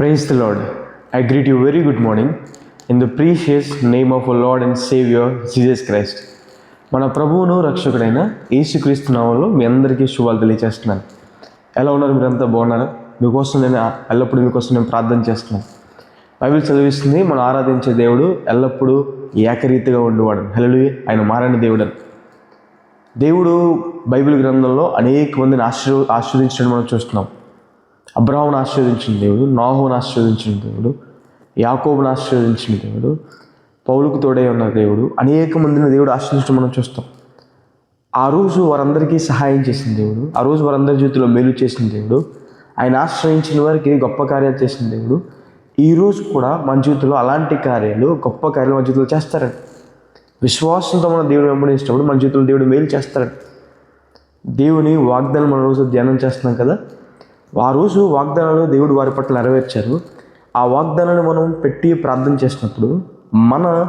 Praise the Lord. I greet you very good morning. In the precious name of our Lord and Savior Jesus Christ. మన ప్రభువును రక్షకుడైన యేసుక్రీస్తు నామంలో మీ అందరికీ శుభాలు తెలియజేస్తున్నాను ఎలా ఉన్నారు మీరంతా? బాగున్నారా? మీకోసం నేను ఎల్లప్పుడూ మీకోసం నేను ప్రార్థన చేస్తున్నాను. బైబిల్ చదివిస్తుంది మనం ఆరాధించే దేవుడు ఎల్లప్పుడూ ఏకరీతిగా ఉండేవాడు. హెలలు ఆయన మారని దేవుడు దేవుడు బైబిల్ గ్రంథంలో అనేక మందిని ఆశీర్ ఆశీర్వదించడం మనం చూస్తున్నాం. అబ్రాహ్మను ఆశీర్వదించిన దేవుడు నాహుని ఆశీర్వదించిన దేవుడు యాకోబును ఆశీర్వదించిన దేవుడు పౌలుకు తోడై ఉన్న దేవుడు అనేక మందిని దేవుడు ఆశీర్వదించడం మనం చూస్తాం. ఆ రోజు వారందరికీ సహాయం చేసిన దేవుడు ఆ రోజు వారందరి జీవితంలో మేలు చేసిన దేవుడు ఆయన ఆశ్రయించిన వారికి గొప్ప కార్యాలు చేసిన దేవుడు ఈ రోజు కూడా మన జీవితంలో అలాంటి కార్యాలు గొప్ప కార్యాలు మన జీవితంలో చేస్తారండి విశ్వాసంతో మన దేవుడు వెంబడించినప్పుడు మన జీవితంలో దేవుడు మేలు చేస్తారండి దేవుని వాగ్దానం మన రోజు ధ్యానం చేస్తున్నాం కదా ఆ రోజు వాగ్దానాలు దేవుడు వారి పట్ల నెరవేర్చారు. ఆ వాగ్దానాన్ని మనం పెట్టి ప్రార్థన చేసినప్పుడు మన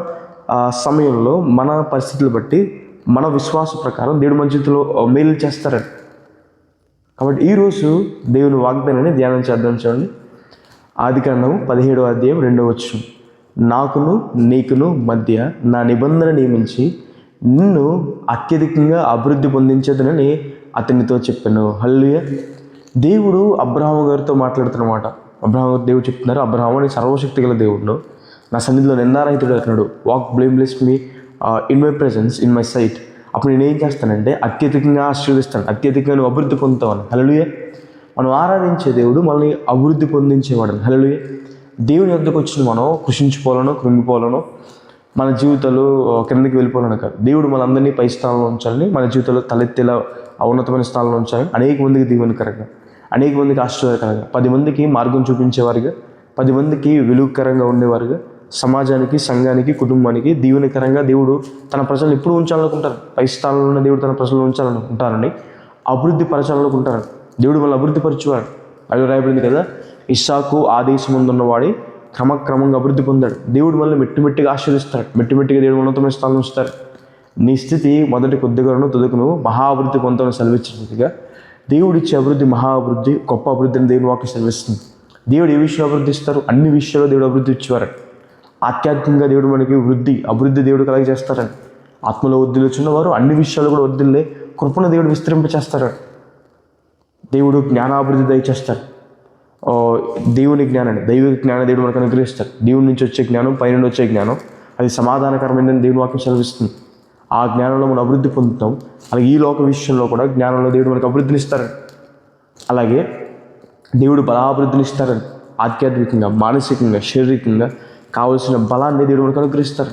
సమయంలో మన పరిస్థితులు బట్టి మన విశ్వాస ప్రకారం దేవుడు మన జీవితంలో మేలు చేస్తారని కాబట్టి ఈరోజు దేవుని వాగ్దానాన్ని ధ్యానం చేద్దాం చూడండి. ఆది కాండము పదిహేడవ అధ్యాయం రెండవ వచ్చు నాకును నీకును మధ్య నా నిబంధన నియమించి నిన్ను అత్యధికంగా అభివృద్ధి పొందించదనని అతనితో చెప్పాను. హల్లుయ దేవుడు అబ్రహాం గారితో మాట్లాడుతున్నమాట. అబ్రహాం గారు దేవుడు చెప్తున్నారు అబ్రహాం అని సర్వశక్తి గల దేవుడు నా సన్నిధిలో నిందారహితుడు అంటున్నాడు walk blameless me in my presence in my sight అప్పుడు నేను ఏం చేస్తానంటే అత్యధికంగా ఆశీర్వదిస్తాను. అత్యధికంగా నువ్వు అభివృద్ధి పొందుతావని. హలలుయే మనం ఆరాధించే దేవుడు మనల్ని అభివృద్ధి పొందించేవాడు. హలలుయే దేవుని వద్దకు వచ్చిన మనం కృషించిపోవాలనో కృంగిపోవాలనో మన జీవితాలు uh, కిందకి వెళ్ళిపోవాలని కాదు. దేవుడు మనందరినీ పై స్థానంలో ఉంచాలని మన జీవితంలో తలెత్తేలా ఉన్నతమైన స్థానంలో ఉంచాలని అనేక మందికి దీవెనకరంగా. అనేక మందికి ఆశ్చర్యకరంగా. పది మందికి మార్గం చూపించేవారుగా. పది మందికి విలువకరంగా ఉండేవారుగా. సమాజానికి సంఘానికి కుటుంబానికి దీవునికరంగా దేవుడు తన ప్రజలను ఎప్పుడు ఉంచాలనుకుంటారు? పై స్థానంలో ఉన్న దేవుడు తన ప్రజలను ఉంచాలనుకుంటారని అభివృద్ధి పరచాలనుకుంటారు. దేవుడు వాళ్ళు అభివృద్ధి పరిచేవాడు. అది రాయబడింది కదా? ఇస్సాకు ఆదేశం ఉన్నవాడి క్రమక్రమంగా అభివృద్ధి పొందాడు. దేవుడు మళ్ళీ మెట్టుమెట్టిగా ఆశీర్దిస్తాడు మెట్టుమెట్టిగా దేవుడు ఉన్నతమైన స్థానం ఉంచుతారు నీ స్థితి మొదటి కొద్దిగాను తుదకును మహా అభివృద్ధి పొందడం సెలవిచ్చినట్టుగా దేవుడిచ్చే అభివృద్ధి మహా అభివృద్ధి గొప్ప అభివృద్ధిని దేవుని వాక్యం సెలవిస్తుంది. దేవుడు ఏ విషయం అభివృద్ధి ఇస్తారు? అన్ని విషయాల్లో దేవుడు అభివృద్ధి ఇచ్చేవారు ఆధ్యాత్మికంగా దేవుడు మనకి వృద్ధి అభివృద్ధి దేవుడు కలగ ఆత్మలో వృద్ధిలో చిన్నవారు అన్ని విషయాలు కూడా వృద్ధిల్లే కృపణ దేవుడు విస్తరింపచేస్తారు దేవుడు జ్ఞానాభివృద్ధి దయచేస్తారు. దేవుని జ్ఞానాన్ని దైవిక జ్ఞానం దేవుడు మనకు అనుగ్రహిస్తారు. దేవుడి నుంచి వచ్చే జ్ఞానం పైన వచ్చే జ్ఞానం అది సమాధానకరమైనదని దేవుని వాక్యం చదివిస్తుంది ఆ జ్ఞానంలో మనం అభివృద్ధి పొందుతాం. అలాగే ఈ లోక విషయంలో కూడా జ్ఞానంలో దేవుడు మనకు అభివృద్ధినిస్తారని అలాగే దేవుడు బలాభివృద్ధినిస్తారని ఆధ్యాత్మికంగా మానసికంగా శారీరకంగా కావలసిన బలాన్ని దేవుడు మనకు అనుగ్రహిస్తారు.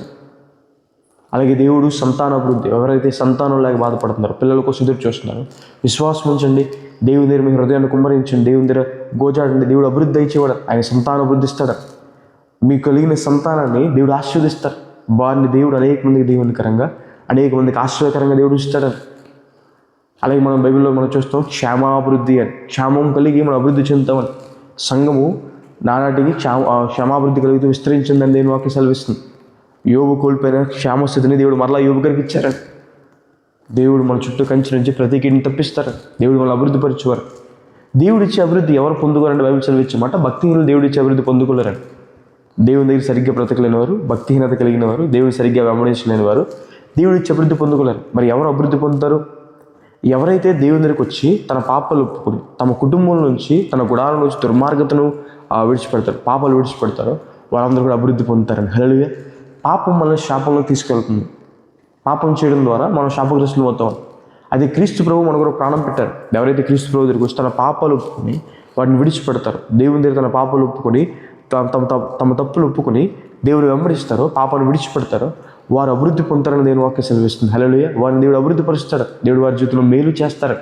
అలాగే దేవుడు సంతాన అభివృద్ధి ఎవరైతే సంతానం లేక బాధపడుతున్నారో పిల్లల కోసం ఎదురు చూస్తున్నారు విశ్వాసం ఉంచండి. దేవుని దగ్గర మీ హృదయాన్ని కుమ్మరించండి. దేవుని దగ్గర గోజాడండి. దేవుడు అభివృద్ధి అయిచేవాడు ఆయన సంతానం అభివృద్ధిస్తాడు. మీకు కలిగిన సంతానాన్ని దేవుడు ఆశీర్వదిస్తారు. వారిని దేవుడు అనేక మందికి దేవునికరంగా అనేక మందికి ఆశ్రయకరంగా దేవుడు ఇస్తాడు. అలాగే మనం బైబిల్లో మనం చూస్తాం క్షేమాభివృద్ధి అని. క్షేమం కలిగి మనం అభివృద్ధి చెందుతామని సంఘము నానాటికి క్షేమ క్షేమాభివృద్ధి కలుగుతూ విస్తరించిందని దేని వాక్యం సెలవిస్తుంది. యోగు కోల్పోయిన క్షేమస్థితిని దేవుడు మరలా యోగు గారికి ఇచ్చారని దేవుడు మన చుట్టూ కంచి నుంచి ప్రతి కీడిని తప్పిస్తారు. దేవుడు మన అభివృద్ధి పరిచేవారు. దేవుడు ఇచ్చే అభివృద్ధి ఎవరు పొందుకోరంటే బైబిల్ చదివించమాట భక్తిహీనులు దేవుడు ఇచ్చే అభివృద్ధి పొందుకోలేరని. దేవుని దగ్గర సరిగ్గా బ్రతకలేని వారు భక్తిహీనత కలిగిన వారు దేవుని సరిగ్గా వెంబడించలేని వారు దేవుడు ఇచ్చి అభివృద్ధి పొందుకోలేరు. మరి ఎవరు అభివృద్ధి పొందుతారు? ఎవరైతే దేవుని దగ్గరికి వచ్చి తన పాపలు ఒప్పుకొని తమ కుటుంబం నుంచి తన గుడాల నుంచి దుర్మార్గతను విడిచిపెడతారు పాపాలు విడిచిపెడతారో వారందరూ కూడా అభివృద్ధి పొందుతారని. హలలుగా పాపం మనల్ని శాపంలో తీసుకెళ్తుంది. పాపం చేయడం ద్వారా మనం శాపగ్రస్తులు అవుతాం. అది క్రీస్తు ప్రభు మన కూడా ప్రాణం పెట్టారు. ఎవరైతే క్రీస్తు ప్రభు దగ్గరికి వచ్చి తన పాపాలు ఒప్పుకొని వాటిని విడిచిపెడతారు దేవుని దగ్గర తన పాపాలు ఒప్పుకొని తమ తమ తమ- తమ తప్పులు ఒప్పుకొని దేవుడు వెంబడిస్తారో పాపాలు విడిచిపెడతారో వారు అభివృద్ధి పొందుతారని దేవుని వాక్యం సెలవిస్తుంది. హలోయ వారిని దేవుడు అభివృద్ధి పరుస్తాడు. దేవుడు వారి జీవితంలో మేలు చేస్తారు.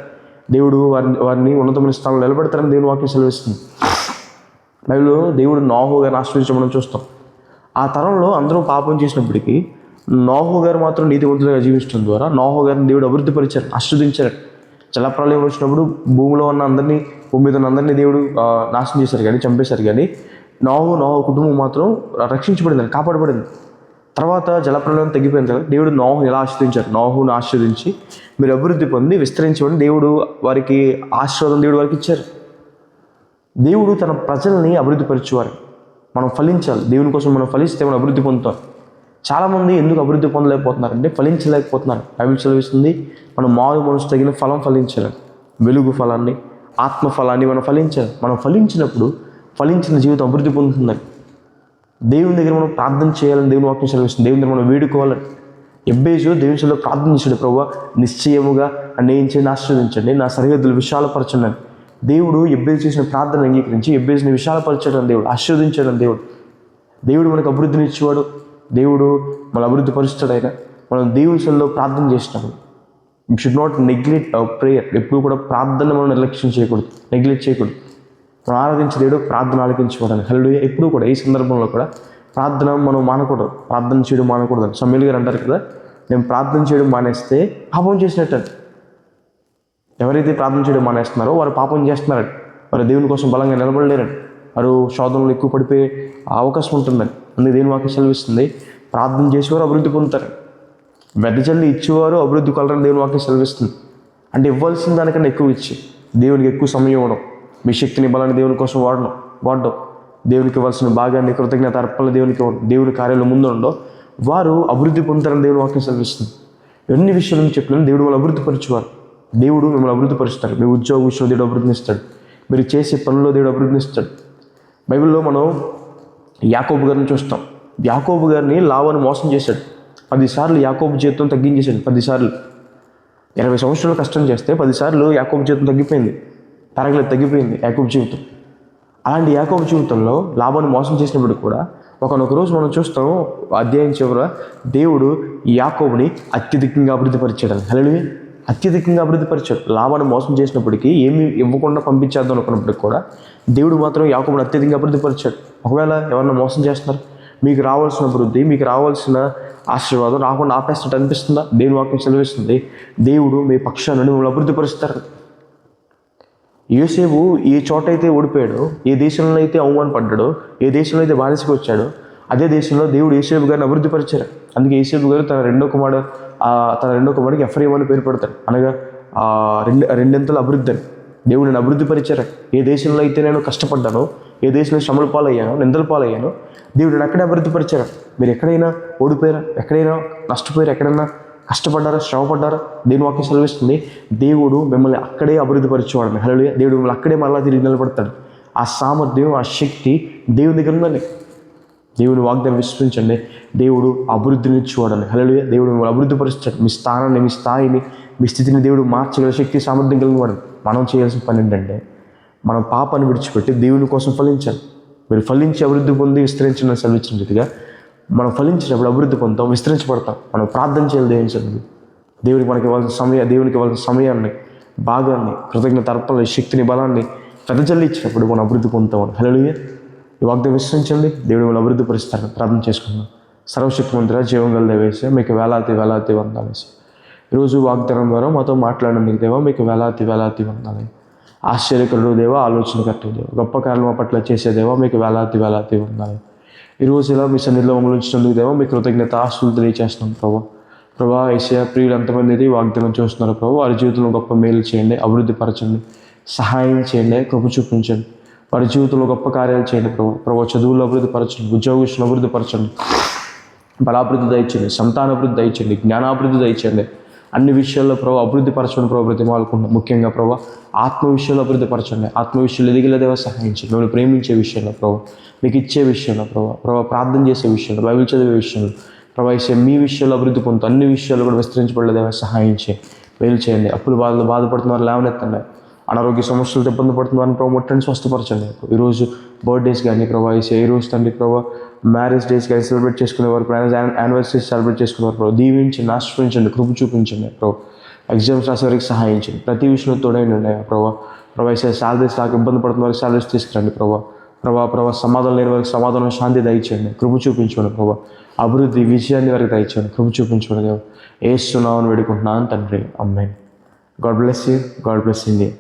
దేవుడు వారిని వారిని ఉన్నతమైన స్థానంలో నిలబెడతారని దేవుని వాక్యం సెలవిస్తుంది. బైబిల్లో దేవుడు నోహో గారిని ఆశ్రయించడం మనం చూస్తాం. ఆ తరంలో అందరూ పాపం చేసినప్పటికీ నోహో గారు మాత్రం నీతివంతులుగా జీవించడం ద్వారా నోహో గారిని దేవుడు అభివృద్ధి పరిచారు ఆశ్రదించారు జలప్రలయం వచ్చినప్పుడు భూమిలో ఉన్న అందరినీ భూమి మీద ఉన్న అందరినీ దేవుడు నాశనం చేశారు కానీ చంపేశారు కానీ నోహో నోహో కుటుంబం మాత్రం రక్షించబడింది కాపాడబడింది. తర్వాత జలప్రలయం తగ్గిపోయిన తర్వాత దేవుడు నోహుని ఎలా ఆశ్రదించారు? నోహుని ఆశ్రదించి మీరు అభివృద్ధి పొంది విస్తరించమని దేవుడు వారికి ఆశీర్వాదం దేవుడు వారికి ఇచ్చారు. దేవుడు తన ప్రజల్ని అభివృద్ధి పరిచేవారు. మనం ఫలించాలి. దేవుని కోసం మనం ఫలిస్తే మనం అభివృద్ధి పొందుతాం. చాలామంది ఎందుకు అభివృద్ధి పొందలేకపోతున్నారు అంటే ఫలించలేకపోతున్నారు. బైబిల్ చదివిస్తుంది మనం మారు మనసు తగిన ఫలం ఫలించాలి. వెలుగు ఫలాన్ని ఆత్మ ఫలాన్ని మనం ఫలించాలి. మనం ఫలించినప్పుడు ఫలించిన జీవితం అభివృద్ధి పొందుతుందని. దేవుని దగ్గర మనం ప్రార్థన చేయాలని దేవుని వాక్యం సెలవిస్తుంది. దేవుని దగ్గర మనం వేడుకోవాలని. ఎబ్బేజు దేవుని సెలవు ప్రార్థన చేశాడు ప్రభు. నిశ్చయముగా నేను చేయని ఆశీర్వదించండి. నా సరిహద్దులు విశాలపరచండి. దేవుడు ఎబ్బేజ్ చేసిన ప్రార్థన అంగీకరించి ఎబ్బేజ్ని విశాలపరచడం దేవుడు ఆశీర్వదించడం దేవుడు. దేవుడు మనకు అభివృద్ధిని ఇచ్చేవాడు. దేవుడు మన అభివృద్ధి పరుస్తాడు ఆయన. మనం దేవుని సన్నిధిలో ప్రార్థన చేసినప్పుడు you should not neglect our prayer ఎప్పుడు కూడా ప్రార్థన మనం నిర్లక్ష్యం చేయకూడదు. నెగ్లెక్ట్ చేయకూడదు. మనం ఆరాధించే దేవుడు ప్రార్థన ఆలకించుకోవడానికి. హల్లు ఎప్పుడు కూడా ఈ సందర్భంలో కూడా ప్రార్థన మనం మానకూడదు. ప్రార్థన చేయడం మానకూడదు సమ్మెల్ గారు అంటారు కదా నేను ప్రార్థన చేయడం మానేస్తే పాపం చేసినట్టు ఎవరైతే ప్రార్థన చేయడం మానేస్తున్నారో వారు పాపం చేస్తున్నారని. వారు దేవుని కోసం బలంగా నిలబడలేరని. వారు శోధనలు ఎక్కువ పడిపోయే అవకాశం ఉంటుందని. అందుకే దేవుని వాక్యం సెలవిస్తుంది ప్రార్థన చేసేవారు అభివృద్ధి పొందుతారు వెదజల్లి ఇచ్చేవారు అభివృద్ధి కలరని దేవుని వాక్యం సెలవిస్తుంది. అంటే ఇవ్వాల్సిన దానికన్నా ఎక్కువ ఇచ్చి దేవునికి ఎక్కువ సమయం ఇవ్వడం. మీ శక్తిని బలాన్ని దేవుని కోసం వాడడం వాడడం. దేవునికి ఇవ్వాల్సిన భాగాన్ని కృతజ్ఞత అర్పణ దేవునికి దేవుని కార్యాలు ముందు ఉండడం వారు అభివృద్ధి పొందుతారని దేవుని వాక్యం సెలవిస్తుంది. ఎన్ని విషయాలను చెప్పినా దేవుడు వాళ్ళు అభివృద్ధి పరిచేవారు దేవుడు మిమ్మల్ని అభివృద్ధి పరుస్తాడు మీ ఉద్యోగ విషయంలో దేవుడు అభివృద్ధినిస్తాడు. మీరు చేసే పనుల్లో దేవుడు అభివృద్ధినిస్తాడు. బైబిల్లో మనం యాకోబు గారిని చూస్తాం. యాకోబు గారిని లావాను మోసం చేశాడు. పదిసార్లు యాకోబు జీవితం తగ్గించేశాడు. పదిసార్లు. ఇరవై సంవత్సరాలు కష్టం చేస్తే పదిసార్లు యాకోబు జీతం తగ్గిపోయింది. తరగలేదు తగ్గిపోయింది యాకోబు జీవితం. అలాంటి యాకోబు జీవితంలో లాభాన్ని మోసం చేసినప్పుడు కూడా ఒకనొక రోజు మనం చూస్తాం అధ్యాయం చివర దేవుడు యాకోబుని అత్యధికంగా అభివృద్ధిపరిచాడు హలో అత్యధికంగా అభివృద్ధి పరిచాడు. లాభాన్ని మోసం చేసినప్పటికీ ఏమి ఇవ్వకుండా పంపించేద్దాం అనుకున్నప్పటికి కూడా దేవుడు మాత్రం యాకోబుని అత్యధికంగా అభివృద్ధిపరిచాడు ఒకవేళ ఎవరన్నా మోసం చేస్తున్నారు మీకు రావాల్సిన అభివృద్ధి మీకు రావాల్సిన ఆశీర్వాదం రాకుండా ఆపేస్తున్నట్టు అనిపిస్తుందా? దేవుని వాక్యం సెలవిస్తుంది. దేవుడు మీ పక్షాన్ని మిమ్మల్ని అభివృద్ధి పరుస్తారు. యోసేపు ఏ చోట అయితే ఓడిపోయాడో ఏ దేశంలో అయితే అవమానపడ్డాడో ఏ దేశంలో అయితే బానిసకి వచ్చాడో అదే దేశంలో దేవుడు యేసేపు గారిని అభివృద్ధి పరిచారు అందుకే యేసేపు గారు తన రెండో కుమారుడు తన రెండో కుమారుడికి ఎఫ్ఐఎం అని పేరు పెడతారు. అనగా ఆ, రెండు రెండింతల అభివృద్ధి అని దేవుడు నేను అభివృద్ధి పరిచారు ఏ దేశంలో అయితే నేను కష్టపడ్డానో ఏ దేశంలో శ్రమల పాలయ్యానో నిందల పాలయ్యానో దేవుడు నేను అక్కడే అభివృద్ధి పరిచారు మీరు ఎక్కడైనా ఓడిపోయారా? ఎక్కడైనా నష్టపోయారు? ఎక్కడైనా కష్టపడ్డారా శ్రమపడ్డారా. దేవుని వాక్యం సెలవిస్తుంది. దేవుడు మిమ్మల్ని అక్కడే అభివృద్ధి పరిచేవాడు హలో దేవుడు మిమ్మల్ని అక్కడే మళ్ళీ తిరిగి నిలబడతాడు. ఆ సామర్థ్యం ఆ శక్తి దేవుని దగ్గర ఉందండి. దేవుని వాగ్దాన్ని విస్మరించండి దేవుడు అభివృద్ధిని ఇచ్చేవాడని హలో దేవుడు మిమ్మల్ని అభివృద్ధి పరుస్తాడు మీ స్థానాన్ని మీ స్థాయిని మీ స్థితిని దేవుడు మార్చగల శక్తి సామర్థ్యం కలిగిన వాడు. మనం చేయాల్సిన పని ఏంటంటే మనం పాపాన్ని విడిచిపెట్టి దేవుని కోసం ఫలించాలి. మీరు ఫలించి అభివృద్ధి పొంది విస్తరించిన సెలవిచ్చిన రీతిగా మనం ఫలించినప్పుడు అభివృద్ధి పొందుతాం విస్తరించబడతాం. మనం ప్రార్థన చేయాలి దేవుని సన్నిధి దేవునికి మనకి ఇవ్వాల్సిన సమయ దేవునికి ఇవ్వాల్సిన సమయాన్ని భాగాన్ని కృతజ్ఞత అర్పణ శక్తిని బలాన్ని వెదజల్లి ఇచ్చినప్పుడు మనం అభివృద్ధి పొందుతాం హలోయ ఈ వాగ్దం విస్తరించండి దేవుడు మిమ్మల్ని అభివృద్ధి పరుస్తారని ప్రార్థన చేసుకుందాం. సర్వశక్తి మంత్రి జీవం గల దేవేసి మీకు వేలాతి వేలాతి వందాలేసి ఈరోజు వాగ్దానం ద్వారా మాతో మాట్లాడినందుకు దేవా మీకు వేలాతి వేలాతి వందాలి ఆశ్చర్యకరుడు దేవా ఆలోచనకర్త దేవా గొప్ప కార్యాలు పట్ల చేసే దేవా మీకు వేలాతి వేలాతి వందాలి ఈరోజు ఇలా మీ సన్నిధిలో మమ్మల్ని ఉంచినందుకు దేవా మీ కృతజ్ఞత ఆస్తులు తెలియచేస్తున్నాం ప్రభా. ప్రభా ఏషియా ప్రియులు ఎంతమంది అయితే వాగ్దానం చూస్తున్నారు ప్రభు వారి జీవితంలో గొప్ప మేలు చేయండి అభివృద్ధి పరచండి సహాయం చేయండి కృప చూపించండి. వారి జీవితంలో గొప్ప కార్యాలు చేయండి ప్రభు. ప్రభు చదువులు అభివృద్ధి పరచండి ఉద్యోగ అభివృద్ధి పరచండి. బలాభివృద్ధి దయచండి సంతానాభివృద్ధి దయచండి జ్ఞానాభివృద్ధి దయచండి అన్ని విషయాల్లో ప్రభావ అభివృద్ధి పరచండి ప్రభావ బ్రతిమాలకుండా ముఖ్యంగా ప్రభావ ఆత్మ విషయంలో అభివృద్ధి పరచండి. ఆత్మ విషయంలో ఎదిగిలేదేవో సహాయించండి. మిమ్మల్ని ప్రేమించే విషయంలో ప్రభావ మీకు ఇచ్చే విషయంలో ప్రభావ ప్రభావ ప్రార్థన చేసే విషయంలో బైబిల్ చదివే విషయంలో ప్రభావ మీ విషయాల్లో అభివృద్ధి పొందుతూ అన్ని విషయాలు కూడా విస్తరించబడలేదేవో సహాయించే మేలు చేయండి. అప్పులు బాధలు బాధపడుతున్నారు లేవనెత్తండి. అనారోగ్య సమస్యలతో ఇబ్బంది పడుతున్నారని ప్రభావ ముట్టండి స్వస్థపరచండి. ఈరోజు బర్త్డేస్ కానీ ప్రభావ ఈ రోజు తండ్రి ప్రభావ మ్యారేజ్ డేస్ కానీ సెలబ్రేట్ చేసుకునేవారు మ్యారేజ్ యానివర్సరీస్ సెలబ్రేట్ చేసుకునేవారు ప్రభు దీవించండి ఆశ్రయించండి కృప చూపించండి ప్రభావ ఎగ్జామ్స్ రాసే వారికి సహాయించండి ప్రతి విషయంలో తోడైన ఉన్నాయా ప్రభావ ప్రభావ శాలరీస్ నాకు ఇబ్బంది పడుతున్న వారికి శాలరీస్ తీసుకురండి ప్రభా. ప్రభా ప్రభా సమాధానం లేని వారికి సమాధానం శాంతి దయచేయండి. కృప చూపించండి ప్రభా. అభివృద్ధి విజయాన్ని వారికి దయచేయండి. కృప చూపించండి దేవ ఏస్తున్నామని వేడుకుంటున్నాను తండ్రి. అమ్మాయి God bless you God bless India